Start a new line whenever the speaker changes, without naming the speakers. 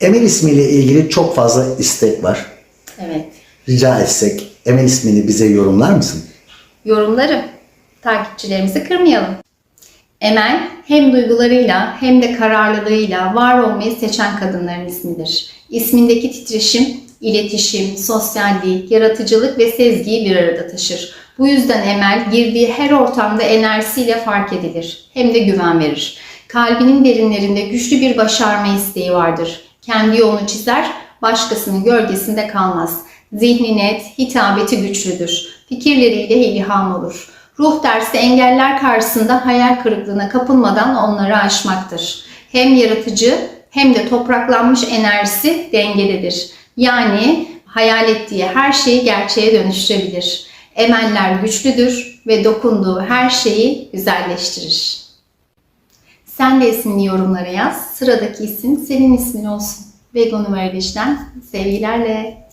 Emel ismiyle ilgili çok fazla istek var.
Evet.
Rica etsek Emel ismini bize yorumlar mısın?
Yorumlarım. Takipçilerimizi kırmayalım. Emel hem duygularıyla hem de kararlılığıyla var olmayı seçen kadınların ismidir. İsmindeki titreşim, iletişim, sosyallik, yaratıcılık ve sezgiyi bir arada taşır. Bu yüzden Emel girdiği her ortamda enerjisiyle fark edilir. Hem de güven verir. Kalbinin derinlerinde güçlü bir başarma isteği vardır. Kendi yolunu çizer, başkasının gölgesinde kalmaz. Zihni net, hitabeti güçlüdür. Fikirleriyle ilham olur. Ruh dersi engeller karşısında hayal kırıklığına kapılmadan onları aşmaktır. Hem yaratıcı hem de topraklanmış enerjisi dengededir. Yani hayal ettiği her şeyi gerçeğe dönüştürebilir. Emeller güçlüdür ve dokunduğu her şeyi güzelleştirir. Sen de ismini yorumlara yaz. Sıradaki isim senin ismin olsun. Vego Numaraliş'ten sevgilerle.